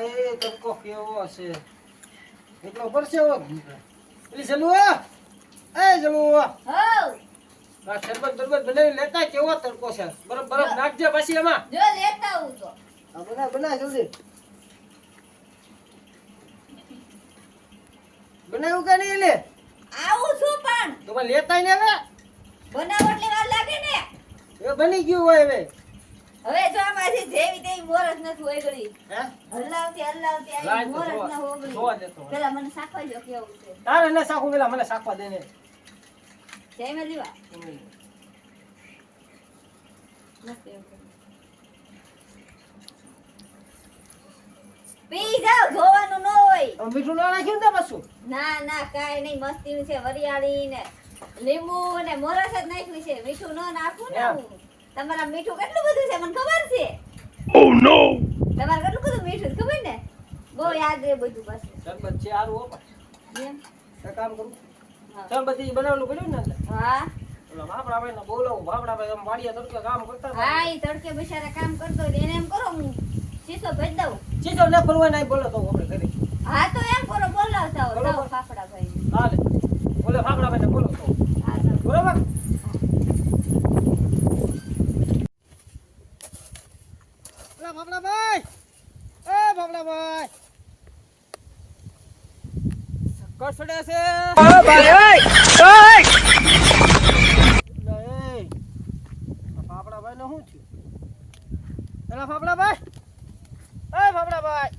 એ કેવો હશે એટલો પરસેવો? પેલી જલુઆ એ જલુઆ શરબત બરબત બનાવી લેતા કેવો તડકો છે? બરફ બરફ નાખજે પછી એમાં. જો લેતા આવું તો. આ બનાવ બનાવ જલ્દી. બનાવ્યું કે નહીં લે? આવું છું પણ. તો પણ લેતાય ને હવે? બનાવો એટલે વાર લાગે ને? એ બની ગયું હોય હવે. હવે જો આમાંથી જેવી તેવી મોરસ નથી ઓગળી. હલાવતી હલાવતી આવી તો ન ઓગળી. પેલા મને સાખવા જો કેવું છે. તારે ને સાખું પેલા મને સાખવા દે ને. જય મે દીવા. પી જાવ ધોવાનું ન હોય. મીઠું ના નાખ્યું ને પાછું? ના ના કાઈ નહીં મસ્તી છે વરિયાળી ને લીંબુ ને મોરસ જ નાખ્યું છે. મીઠું ન નાખું ને હું. તમારા મીઠું કેટલું બધું છે મને ખબર છે? ઓ નો તમારે કેટલું બધું મીઠું છે ખબર ને? બહુ યાદ રહે બધું બસ શરબત છે સારું હો પણ? કામ કરું. ઈ બનાવેલું પડ્યું ને હા. ઓલા બાપડા ભાઈ ને બોલાવું બાપડા ભાઈ આમ વાડિયા તડકે કામ કરતા હા ઈ તડકે બિચારા કામ કરતો એને એમ કરો હું. શીશો ભેજ દઉં. ચીજો ન ફરવા નહીં બોલો તો આપણે હા તો એમ કરો બોલાવતા હો ફાફડા ભાઈ હાલે. બોલે બાપડા ભાઈ ને બોલો તો બરોબર ઓલા બાપડા ભાઈ એ બાપડા ભાઈ ફાફડા ભાઈ થયું? એલા ફાફડા ભાઈ એ ફાફડા ભાઈ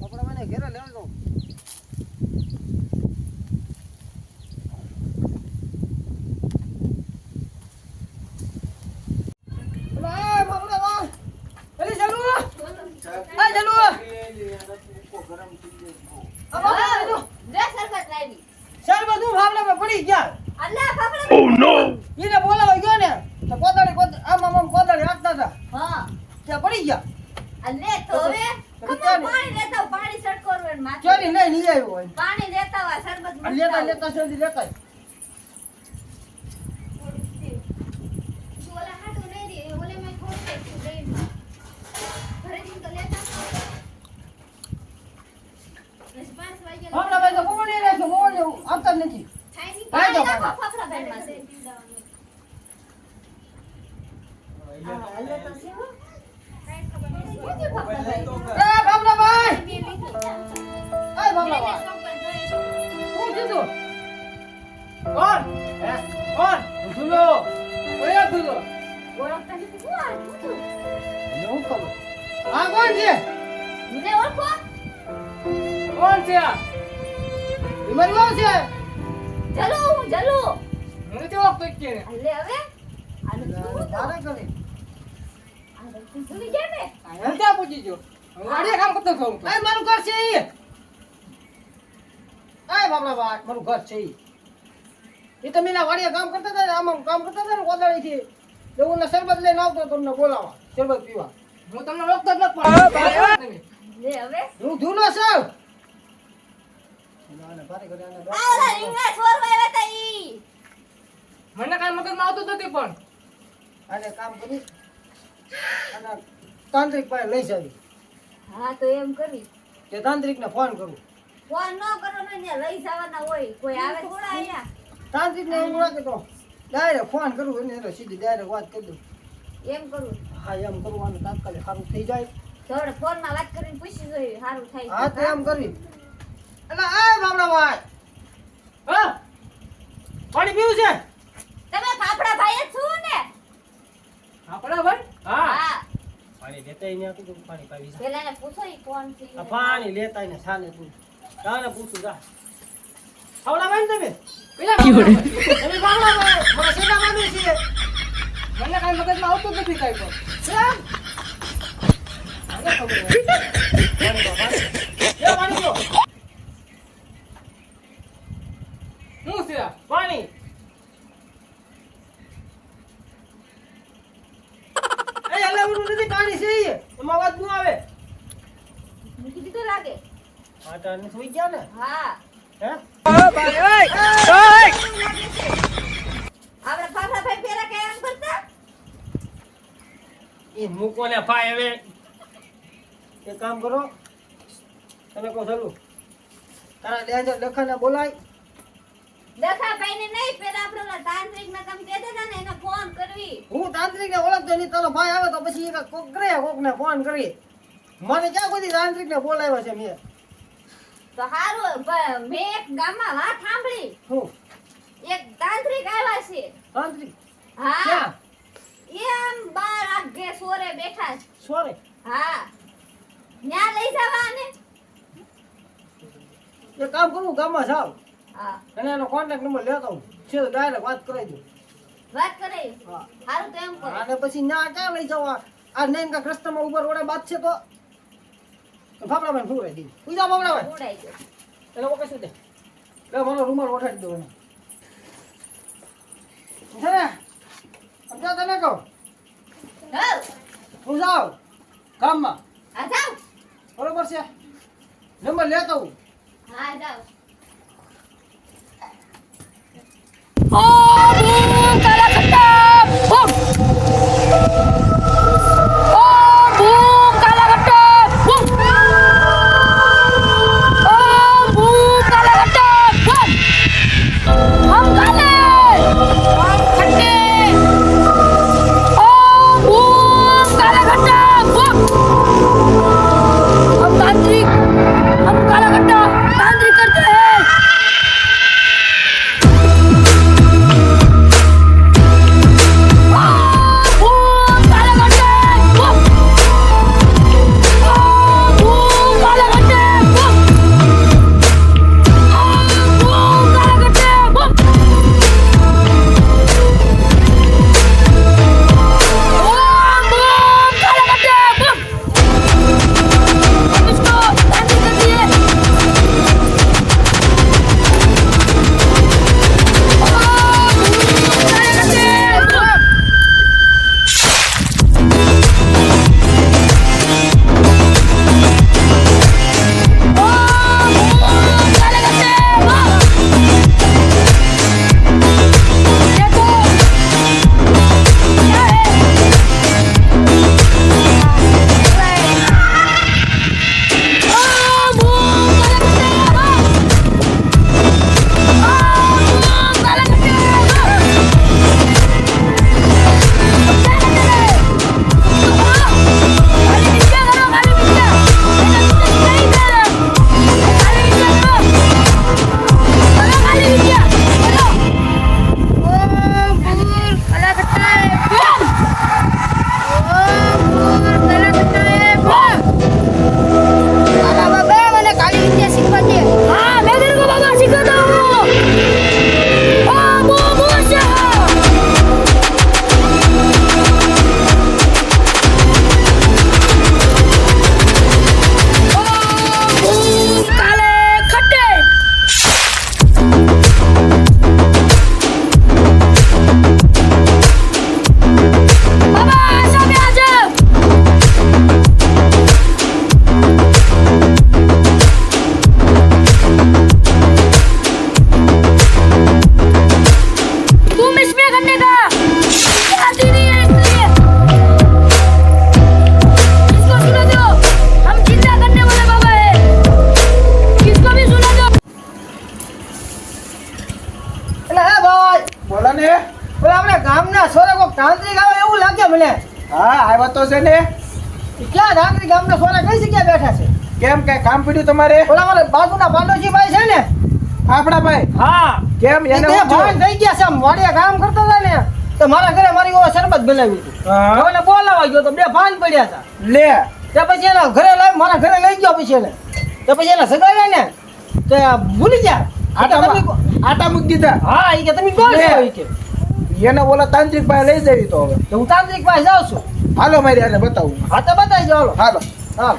ફાફડા ભાઈ ને ઘેરે લેવા દઉં અલા, એ ફાફડા ભાઈ અરે ચલો એ ચલો આ ફાફડા ભાઈ જો. લે શરબત લાવી ચાલ બધું ફાફડા ભાઈ પડી ગયા અલ્લા ફાફડા Oh no! એને બોલાવા ગયો ને તો કોદાળી કોદાળી આમ આમ આમ કોદાળી હાંકતા હતા હા ત્યાં પડી ગયા અલે તો હવે તો કમર ચાલે. પાણી લેતા આવો, પાણી સટકોરવું ચોરી નહીં નહીં આવ્યો હોય. પાણી લેતા હોય શરબત આ લેતા લેતા સુધી લેતા આવતા નથી. ભાઈ તો તો. કોણ? એ ફાફડા ભાઈ બે લીધું. એ ફાફડા ભાઈ શું કીધું કોણ હે કોણ ધુલો ઓય ધુલો ઓળખતા નથી. કોણ? હું ખબર આ કોણ છે મને ઓળખો? કોણ છે આ એ મારી વાવ છે જલુ, હું જલુ. મને તો ઓળખતો જ કે હાલે હવે? આને શું? તારે કરે આને શું ભૂલી ગયા ને? આ ક્યાં પૂછી જો ગાડી કામ કરતો છું એ મારું ઘર છે ઈ એ બાપડા ભાઈ મારું ઘર છે ઈ. એ તમે ના વાડિયા કામ કરતા હતા આમાં કામ કરતા હતા ને કોદાળીથી એવું ને શરબત લઈને આવતો તમને બોલાવા શરબત પીવા. હું તમને રોકતો જ નથી હવે? હું ધૂનો છું. મને કાંઈ મગજમાં આવતું જ નથી પણ. અને કામ કરી અને તાંત્રિક પાસે લઈ જાવી. હા તો એમ કરી. તે તાંત્રિકને ફોન કરું. ફોન ન કરો ને ને લઈ જવાના હોય કોઈ આવે થોડા અહીંયા તાંત્રિકને એમ લાગે તો ડાયરેક્ટ ફોન કરું એટલે સીધી ડાયરેક્ટ વાત કરી દઉં એમ કરું હા એમ કરવાનું તાત્કાલિક સારું થઈ જાય થોડે ફોનમાં વાત કરીને પૂછી જોઈએ સારું થાય હા તો એમ કરી એટલે આ બાબડા ભાઈ હા પાણી પીવું છે તમે ફાફડા ભાઈ જ છો ને ફાફડા ભાઈ હા પાણી લેતા ને પાણી પાવી પેલા પૂછો ઈ કોણ છે પાણી લેતા ને સાને તું તાને પૂછું જા. આવડા ભાઈ ને તમે? તમે બાબડા ભાઈ મારા સેના મામી છીએ મને કાંઈ મગજમાં આવતું નથી કાંઈ પણ કેમ? મને ખબર હોય. પાણી દો, પાણી. લે, પાણી દો. શું છે આ? પાણી એ હલાવવાનું નથી પાણી છે ઈ. એમાં અવાજ ન આવે મૂકી દીધું લાગે ને સુઈ ગયા ને? હા. હે? લાગે છે. આપણે ફાફડાભાઈ ફેરા કરતા? એ મૂકો ને ભાઈ હવે. એ કામ કરો. તમે કહો ચાલું. તારા ડેન્જર લખને બોલાય. દખાભાઈને નહીં પેલા આપણે ઓલા તાંત્રિકને તમે કહેતા હતા ને એને ફોન કરવી. હું તાંત્રિક ને ઓળખતો નહીં તારો ભાઈ આવે તો પછી એ કોક કરે કોક ને ફોન કરી. મને ક્યાં કોઈ તાંત્રિક ને બોલાવ્યો છે મેં? તો હારું મેં એક ગામમાં વાત સાંભળી. હું? એક તાંત્રિક આવ્યા છે. તાંત્રિક? હા. એમ એ બાર આગે સોરે બેઠા છે. સોરે? હા. ન્યા લઈ જવા ને? એક કામ કરું ગામમાં જાવ હા. અને એનો કોન્ટેક્ટ નંબર લેતો હું સીધો ડાયરેક્ટ વાત કરાવી દઉં. વાત કરે હા. હારું તો એમ કરો. અને પછી ના ક્યાં લઈ જવા? આ નેન કા રસ્તામાં ઉપર ઓડા બાદ છે તો? ફાફડા ભાઈ ફૂરે દી પૂજા ફાફડા ઉડાઈ ગયો એને ઓકે શું દે લે મારો રૂમાલ ઓઢાડી દો એને. છે ને? સમજા તને કહું? હું જાઉં? ગામમાં. આ જાઓ. બરોબર છે? નંબર લેતો હું. હા જાઓ. हम કઈ પડ્યું તમારે? ઓલા મારા બાજુના ભાઈ છે ને? ફાફડાભાઈ હા. કેમ એને ભાન થઈ ગયા છે આમ વાડિયા કામ કરતા હતા ને તો મારા ઘરે મારી ઓલા શરબત બનાવી હતી. હવે એને બોલાવા ગયો તો બે ભાન પડ્યા હતા. લે. તે પછી એના ઘરે લાવી મારા ઘરે લઈ ગયો પછી એને. તો પછી એના સગાવ્યા ને તે ભૂલી ગયા. આટા મૂકી આટા મૂકી દીધા. હા એ કે તમે કોણ. છો? કે. એને ઓલા તાંત્રિક પાસે લઈ જવી તો હવે. તો હું તાંત્રિક પાસે જાઉં છું. હાલો મારી આને બતાવું. હા તો બતાવી દો હાલો. હાલો.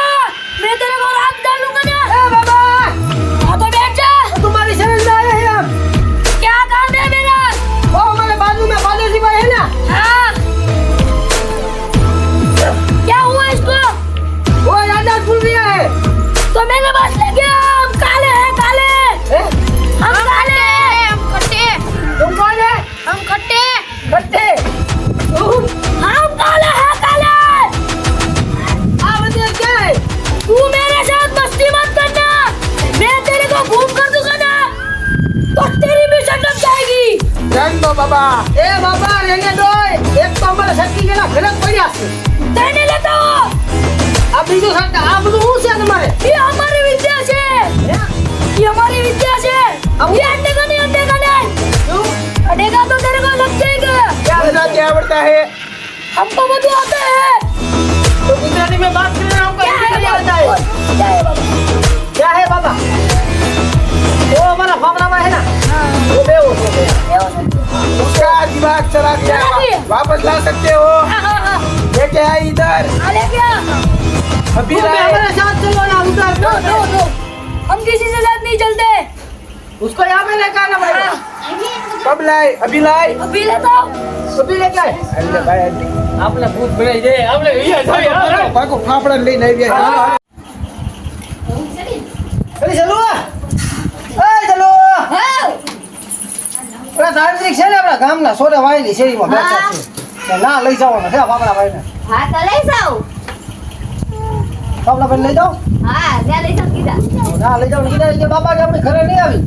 तो गुजराती में बात कर रहा हूँ क्या है बाबा? है वो हमारा फाफड़ा में है ना? वो बेहोश हो गया। उसका दिमाग चला गया। वापस ला सकते हो? हाँ हाँ लेके आए इधर। अभी हमारे साथ चलो ना उधर। हम किसी से साथ नहीं चलते। उसको यहाँ पे लेकर आना पड़ेगा। कब लाए? अभी लाए? अभी लेता अभी लेके आए। भाई આપણે ભૂત ભરાઈ જાય આપણે વિયા પાકો ફાફડા લઈને આવ્યા અરે ચલો એ ચલો પેલા તાંત્રિક છે ને આપણા ગામના સોરે વાયની શેરીમાં બેઠા છે. ના લઈ જવાના છે ફાફડા ભાઈને. હા તો લઈ જાવ ફાફડા ભાઈ લઈ જાવ હા ત્યાં લઈ જાવ કીધા. ના લઈ જાવ કીધા. બાબા કે આપણે ઘરે નહીં આવી.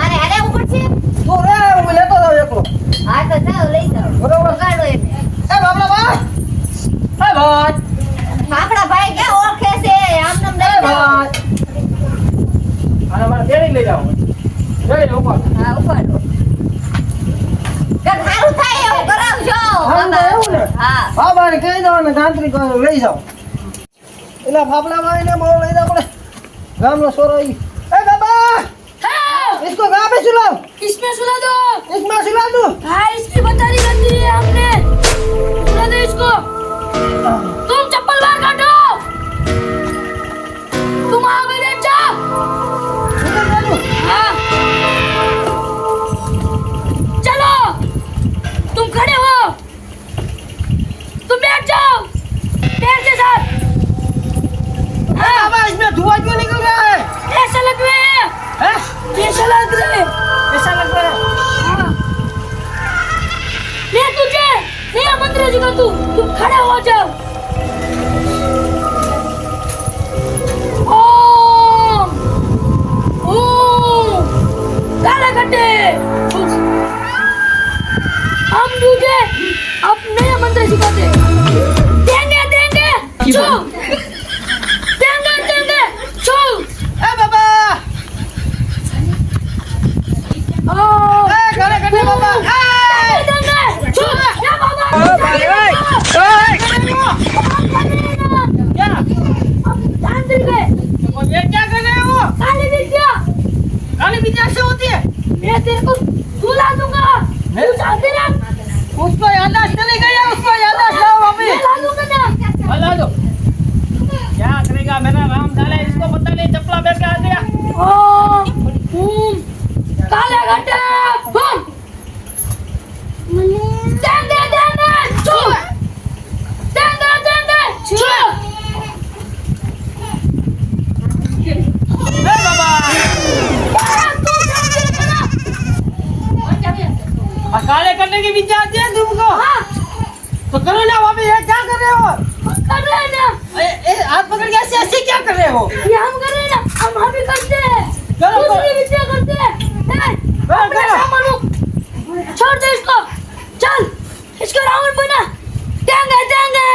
મારે હારે ઉપર છે તું રે હું લેતો જાઉં એકલો. હા તો જાઓ લઈ જાવ બરોબર. એને એ બાપડા ભાઈ. એ ભાઈ ભાઈ કે ઓળખે છે આમ નામ લઈ ભાઈ અને મારે લઈ જાઓ જઈ લો ઉપર હા ઉપાડો. સારું થાય એવું કરાવજો થાય એવું ને? હા. કહી દો ને તાંત્રિક લઈ જાવ એટલે બાપડા ભાઈ ને બહુ લઈ જાવ ગામનો સોરો બાબા इसको कहाँ पे सुलाऊं इसमें सुला दो इसमें सुला दूं हाँ इसकी बतारी कर दी है हमने सुला दो इसको तुम चप्पल बाहर काटो तुम वहां पे बैठ जाओ उधर जा दूं हाँ चलो तुम खड़े हो तुम बैठ जाओ पैर के साथ हाँ बाबा इसमें धुआं क्यों निकल रहा है ऐसा लग रहे हैं तू तुम खड़े हो जाओ ओम ओम काले खट्टे हम तुझे अब नया मंत्र सिखाते देंगे देंगे छू करने की विद्या आती है तुमको हाँ तो करो ना वहाँ पे ये क्या कर रहे हो कर रहे हैं ना ए, ए, हाथ पकड़ के ऐसे ऐसे क्या कर रहे हो ये हम कर रहे हैं ना हम हम भी करते हैं करो, करो। दूसरी विद्या करते हैं हैं? करो, अपने करो। सामान को छोड़ दे इसको चल इसको रावण बना देंगे देंगे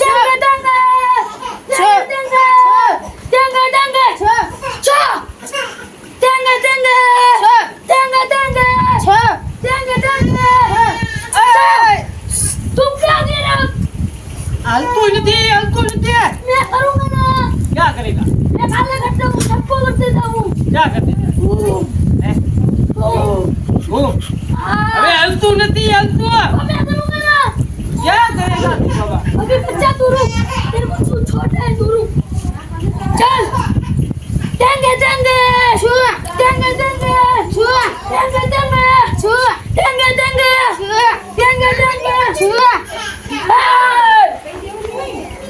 देंगे देंगे देंगे देंगे देंगे देंगे छो देंगे देंगे देंगे देंगे देंगे હાલતું નથી હાલતું નથી. મે કરું મને ક્યાં કરેગા મે કાલે ઘટલો ચપ્પો વર્તે જાઉં. ક્યાં કરે હવે હાલતું નથી હાલતું મે કરું મને ક્યાં કરેગા તું બાબા? અભી બચ્ચા દૂરું તેરે કો તું છોટા હે દૂરું ચાલ. ટેંગે ટેંગે શું? ટેંગે ટેંગે શું? ટેંગે ટેંગે શું? ટેંગે ટેંગે શું? ટેંગે ટેંગે શું? Ah!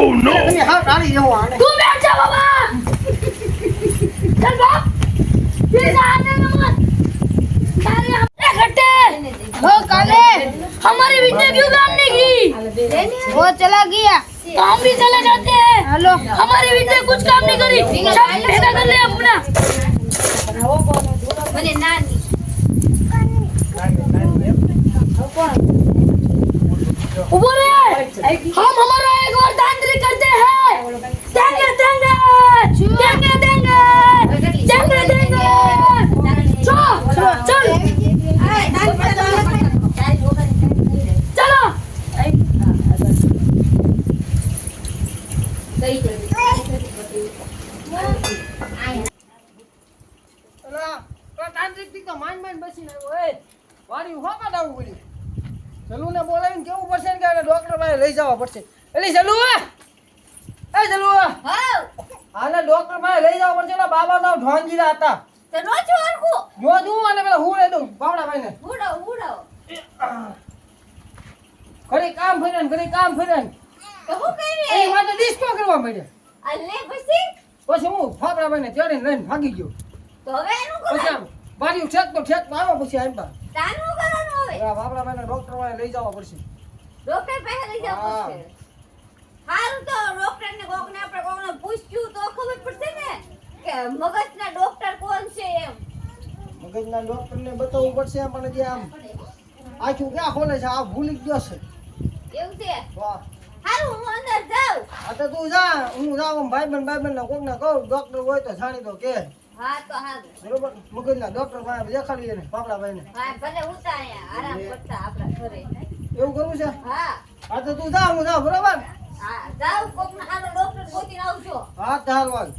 બાબા આગળ ખમો. गुरु बच्चा तेरे को कुछ नहीं पता चल बैठ जा मैंने तेरे को क्या देना तू बैठ जाना ए बाबा આગળ ખમો બાબा ए, नहीं बैठ जा ओ मेरा सेना बालू जी है मेरे को उसको काम है मेरे को बैठ जा चल बैठ जा चल चल देंगे देंगे देंगे देंगे देंगे देंगे એ બાબા ઓ નો તમે હાથ ડાળી જવો આને तू बैठ जा बाबा चल बाप फिर जा आने ना मत सारे हम घटे वो काले हमारी विद्या क्यों काम नहीं की वो चला गया तो हम भी चले जाते हैं हेलो हमारी विद्या कुछ काम नहीं करी सब भेदा कर ले अपना મને નાની उबो रे हम हमारा एक और तांत्रिक करते हैं देंगे देंगे देंगे देंगे देंगे देंगे चल चल चलो એલા તો તાંત્રિક થી તો માન માન બસીને આવ્યો એ વાડી હો કાઢ આવું ને બોલાવીને કેવું પડશે ને કે ડોક્ટર પાસે લઈ જવા પડશે. એટલે ચલુ એ ચલુ હાલે ડોક્ટર પાસે લઈ જવા પડશે એલા બાબા તો ઢોંગીરા હતા જો જું અને પેલા હું દઉં બાવડા ભાઈને. ઘડી કામ ફર્યા ને કામ ફર્યા ને. એ માટે ડિસ્કો કરવા માંડ્યા. પછી? હું ફાફડા ભાઈને ચડીને લઈને ભાગી ગયો. પછી આમ બારી ઠેક તો ઠેક તો આવ્યો પછી આમ બાબડા ભાઈને ડોક્ટર પાસે લઈ જવા પડશે. ડોક્ટર પાસે લઈ જવું હા. પડશે? હારું તો ડોક્ટર ને કોક ને આપણે કોક ને પૂછ્યું તો ખબર પડશે ને? કે મગજના ડોક્ટર કોણ છે એમ? મગજના ડોક્ટરને બતાવવું પડશે પણ જે આમ આખું ક્યાં ખોલે છે? આ ભૂલી ગયો છે એવું છે? વાહ. હારું હું અંદર જાઉં. આ તો તું જા હું જાઉં. ભાઈ બન ને કોક ને કહું ડોક્ટર હોય તો જાણી દો કે હા તો હા બરોબર? મગજના ડોક્ટર પાસે દેખાડીએ ને બાપડા ભાઈને. હા ભલે ઉતા અહીંયા આરામ કરતા આપણા ઘરે. એવું કરવું છે? હા. હા તો તું જા હું જાઉં બરોબર? હા જાઉં કોક ને હારો ડોક્ટર ગોતીને આવજો. હા વાગ